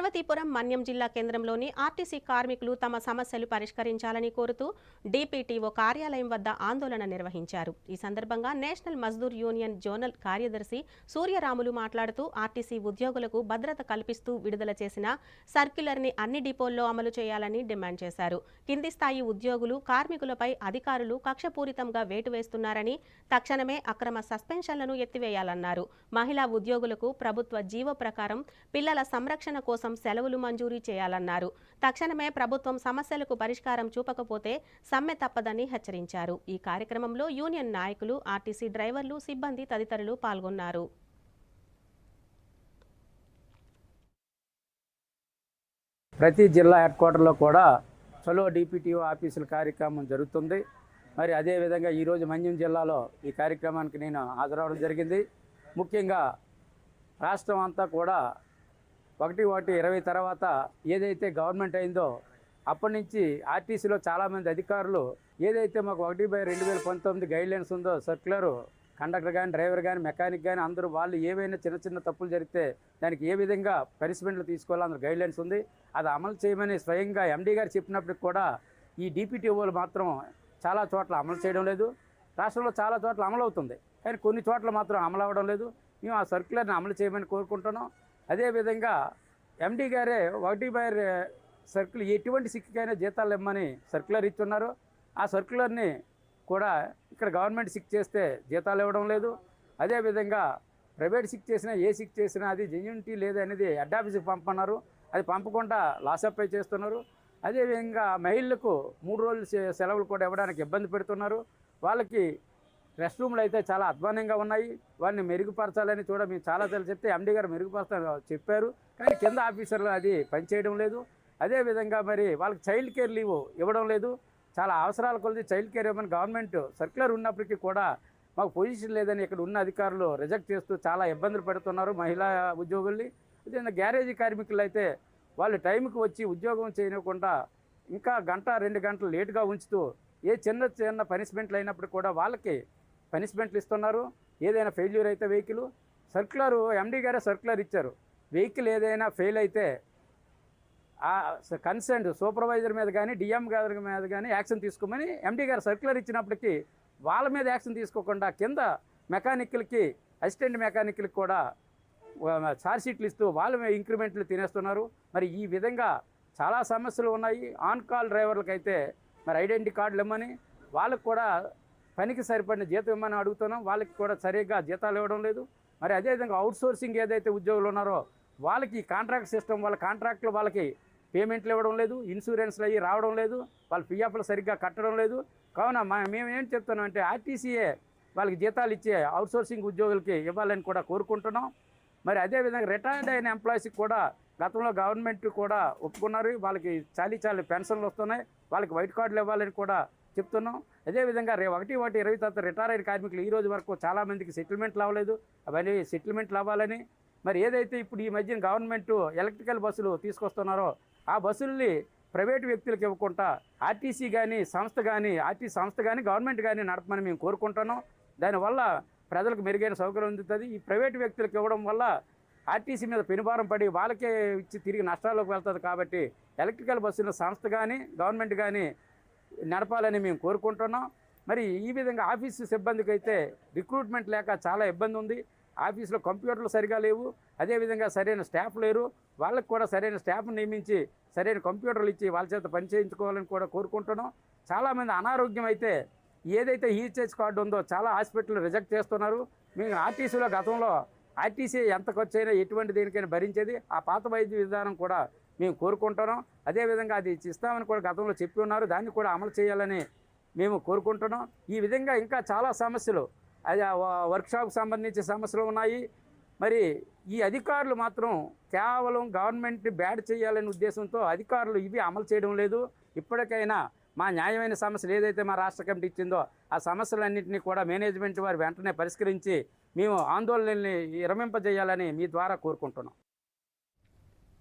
పార్వతీపురం మన్యం జిల్లా కేంద్రంలోని ఆర్టీసీ కార్మికులు తమ సమస్యలు పరిష్కరించాలని కోరుతూ డీపీటీఓ కార్యాలయం వద్ద ఆందోళన నిర్వహించారు. ఈ సందర్భంగా నేషనల్ మజ్దూర్ యూనియన్ జోనల్ కార్యదర్శి సూర్యరాములు మాట్లాడుతూ ఆర్టీసీ ఉద్యోగులకు భద్రత కల్పిస్తూ విడుదల చేసిన సర్క్యులర్ని అన్ని డిపోల్లో అమలు చేయాలని డిమాండ్ చేశారు. కింది స్థాయి ఉద్యోగులు కార్మికులపై అధికారులు కక్షపూరితంగా వేటు వేస్తున్నారని తక్షణమే అక్రమ సస్పెన్షన్లను ఎత్తివేయాలన్నారు. మహిళా ఉద్యోగులకు ప్రభుత్వ జీవో ప్రకారం పిల్లల సంరక్షణ కోసం సెలవులు మంజూరు చేయాలన్నారు. తక్షణమే ప్రభుత్వం సమస్యలకు పరిష్కారం చూపకపోతే సమ్మె తప్పదని హెచ్చరించారు. ఈ కార్యక్రమంలో యూనియన్ నాయకులు ఆర్టీసీ డ్రైవర్లు సిబ్బంది తదితరులు పాల్గొన్నారు. ప్రతి జిల్లా హెడ్ క్వార్టర్లో కూడా చలో డిపిటిఓ ఆఫీసుల కార్యక్రమం జరుగుతుంది. మరి అదేవిధంగా ఈరోజు మన్యం జిల్లాలో ఈ కార్యక్రమానికి నేను హాజరవడం జరిగింది. ముఖ్యంగా రాష్ట్రం అంతా కూడా ఒకటి ఒకటి ఇరవై తర్వాత ఏదైతే గవర్నమెంట్ అయిందో అప్పటి నుంచి ఆర్టీసీలో చాలామంది అధికారులు ఏదైతే మాకు ఒకటి బై రెండు వేల పంతొమ్మిది గైడ్లైన్స్ ఉందో సర్క్యులరు కండక్టర్ కానీ డ్రైవర్ కానీ మెకానిక్ కానీ అందరూ వాళ్ళు ఏవైనా చిన్న చిన్న తప్పులు జరిగితే దానికి ఏ విధంగా పనిష్మెంట్లు తీసుకోవాలో అందులో గైడ్లైన్స్ ఉంది. అది అమలు చేయమని స్వయంగా ఎండీ గారు చెప్పినప్పటికి కూడా ఈ డిపిటిఓలు మాత్రం చాలా చోట్ల అమలు చేయడం లేదు. రాష్ట్రంలో చాలా చోట్ల అమలు అవుతుంది కానీ కొన్ని చోట్ల మాత్రం అమలు అవ్వడం లేదు. మేము ఆ సర్క్యులర్ని అమలు చేయమని కోరుకుంటున్నాం. అదేవిధంగా ఎండీ గారే ఒకటి బై సర్కిల్ ఎటువంటి సిక్కికైనా జీతాలు ఇమ్మని సర్క్యులర్ ఇస్తున్నారు ఆ సర్క్యులర్ని కూడా ఇక్కడ గవర్నమెంట్ సిక్ చేస్తే జీతాలు ఇవ్వడం లేదు. అదేవిధంగా ప్రైవేట్ సిక్ చేసినా ఏ సిక్ చేసినా అది జెన్యునిటీ లేదనేది హెడ్ ఆఫీస్కి పంపన్నారు అది పంపకుండా లాస్ అప్ చేస్తున్నారు. అదేవిధంగా మహిళలకు మూడు రోజులు సె- సెలవులు కూడా ఇవ్వడానికి ఇబ్బంది పెడుతున్నారు. వాళ్ళకి రెస్ట్ రూమ్లు అయితే చాలా అధ్వానంగా ఉన్నాయి. వాటిని మెరుగుపరచాలని చూడండి మేము చాలా సార్లు చెప్తే ఎండీ గారు మెరుగుపరచాలని చెప్పారు. కానీ కింద ఆఫీసర్లు అది పనిచేయడం లేదు. అదేవిధంగా మరి వాళ్ళకి చైల్డ్ కేర్ లీవ్ ఇవ్వడం లేదు. చాలా అవసరాల కొలది చైల్డ్ కేర్ ఇవ్వమని గవర్నమెంట్ సర్క్యులర్ ఉన్నప్పటికీ కూడా మాకు పొజిషన్ లేదని ఇక్కడ ఉన్న అధికారులు రిజెక్ట్ చేస్తూ చాలా ఇబ్బందులు పెడుతున్నారు మహిళా ఉద్యోగుల్ని. అదేవిధంగా గ్యారేజీ కార్మికులు అయితే వాళ్ళు టైంకి వచ్చి ఉద్యోగం చేయకుండా ఇంకా గంట రెండు గంటలు లేటుగా ఉంచుతూ ఏ చిన్న చిన్న పనిష్మెంట్లు అయినప్పుడు కూడా వాళ్ళకి పనిష్మెంట్లు ఇస్తున్నారు. ఏదైనా ఫెయిల్యూర్ అయితే వెహికల్. సర్క్యులర్ ఎండీ గారే సర్క్యులర్ ఇచ్చారు. వెహికల్ ఏదైనా ఫెయిల్ అయితే ఆ కన్సర్న్ సూపర్వైజర్ మీద కానీ డిఎం గారి మీద కానీ యాక్షన్ తీసుకోమని ఎండీ గారు సర్క్యులర్ ఇచ్చినప్పటికీ వాళ్ళ మీద యాక్షన్ తీసుకోకుండా కింద మెకానిక్లకి అసిస్టెంట్ మెకానిక్లకి కూడా ఛార్జ్ షీట్లు ఇస్తూ వాళ్ళ మీద ఇంక్రిమెంట్లు తినేస్తున్నారు. మరి ఈ విధంగా చాలా సమస్యలు ఉన్నాయి. ఆన్ కాల్ డ్రైవర్లకైతే మరి ఐడెంటిటీ కార్డులు ఇమ్మని వాళ్ళకు కూడా పనికి సరిపడిన జీతం ఇమ్మని అడుగుతున్నాం. వాళ్ళకి కూడా సరిగ్గా జీతాలు ఇవ్వడం లేదు. మరి అదేవిధంగా అవుట్సోర్సింగ్ ఏదైతే ఉద్యోగులు ఉన్నారో వాళ్ళకి కాంట్రాక్ట్ సిస్టమ్ వాళ్ళ కాంట్రాక్ట్లు వాళ్ళకి పేమెంట్లు ఇవ్వడం లేదు ఇన్సూరెన్స్లు అవి రావడం లేదు వాళ్ళ పిఎఫ్లు సరిగ్గా కట్టడం లేదు. కావున మా మేము ఏం చెప్తున్నాం అంటే ఆర్టీసీఏ వాళ్ళకి జీతాలు ఇచ్చే అవుట్సోర్సింగ్ ఉద్యోగులకి ఇవ్వాలని కూడా కోరుకుంటున్నాం. మరి అదేవిధంగా రిటైర్డ్ అయిన ఎంప్లాయీస్కి కూడా గతంలో గవర్నమెంట్ కూడా ఒప్పుకున్నారు. వాళ్ళకి చాలీ చాలీ పెన్షన్లు వస్తున్నాయి. వాళ్ళకి వైట్ కార్డులు ఇవ్వాలని కూడా చెప్తున్నాం. అదేవిధంగా రే ఒకటి ఒకటి ఇరవై తర్వాత రిటైర్ అయిన కార్మికులు ఈ రోజు వరకు చాలామందికి సెటిల్మెంట్లు అవ్వలేదు అవన్నీ సెటిల్మెంట్లు అవ్వాలని మరి ఏదైతే ఇప్పుడు ఈ మధ్యన గవర్నమెంట్ ఎలక్ట్రికల్ బస్సులు తీసుకొస్తున్నారో ఆ బస్సుల్ని ప్రైవేటు వ్యక్తులకు ఇవ్వకుండా ఆర్టీసీ కానీ సంస్థ కానీ ఆర్టీసీ సంస్థ కానీ గవర్నమెంట్ కానీ నడపమని మేము కోరుకుంటున్నాం. దానివల్ల ప్రజలకు మెరుగైన సౌకర్యం అందుతుంది. ఈ ప్రైవేటు వ్యక్తులకు ఇవ్వడం వల్ల ఆర్టీసీ మీద పెనుభారం పడి వాళ్ళకే ఇచ్చి తిరిగి నష్టాల్లోకి వెళ్తుంది కాబట్టి ఎలక్ట్రికల్ బస్సులు సంస్థ కానీ గవర్నమెంట్ కానీ నడపాలని మేము కోరుకుంటున్నాం. మరి ఈ విధంగా ఆఫీసు సిబ్బందికి అయితే రిక్రూట్మెంట్ లేక చాలా ఇబ్బంది ఉంది. ఆఫీసులో కంప్యూటర్లు సరిగా లేవు. అదేవిధంగా సరైన స్టాఫ్ లేరు. వాళ్ళకి కూడా సరైన స్టాఫ్ నియమించి సరైన కంప్యూటర్లు ఇచ్చి వాళ్ళ చేత పని చేయించుకోవాలని కూడా కోరుకుంటున్నాం. చాలామంది అనారోగ్యం అయితే ఏదైతే హీచేజ్ కార్డు ఉందో చాలా హాస్పిటల్ రిజెక్ట్ చేస్తున్నారు. మేము ఆర్టీసీలో గతంలో ఆర్టీసీ ఎంత ఖర్చు అయినా ఎటువంటి దేనికైనా భరించేది. ఆ పాత వైద్య విధానం కూడా మేము కోరుకుంటున్నాం. అదేవిధంగా అది ఇస్తామని కూడా గతంలో చెప్పి ఉన్నారు. దాన్ని కూడా అమలు చేయాలని మేము కోరుకుంటున్నాం. ఈ విధంగా ఇంకా చాలా సమస్యలు అది వర్క్షాప్కి సంబంధించి సమస్యలు ఉన్నాయి. మరి ఈ అధికారులు మాత్రం కేవలం గవర్నమెంట్ని బ్యాడ్ చేయాలనే ఉద్దేశంతో అధికారులు ఇవి అమలు చేయడం లేదు. ఇప్పటికైనా మా న్యాయమైన సమస్యలు ఏదైతే మా రాష్ట్ర కమిటీ ఇచ్చిందో ఆ సమస్యలన్నింటినీ కూడా మేనేజ్మెంట్ వారు వెంటనే పరిష్కరించి మేము ఆందోళనల్ని విరమింపజేయాలని మీ ద్వారా కోరుకుంటున్నాం.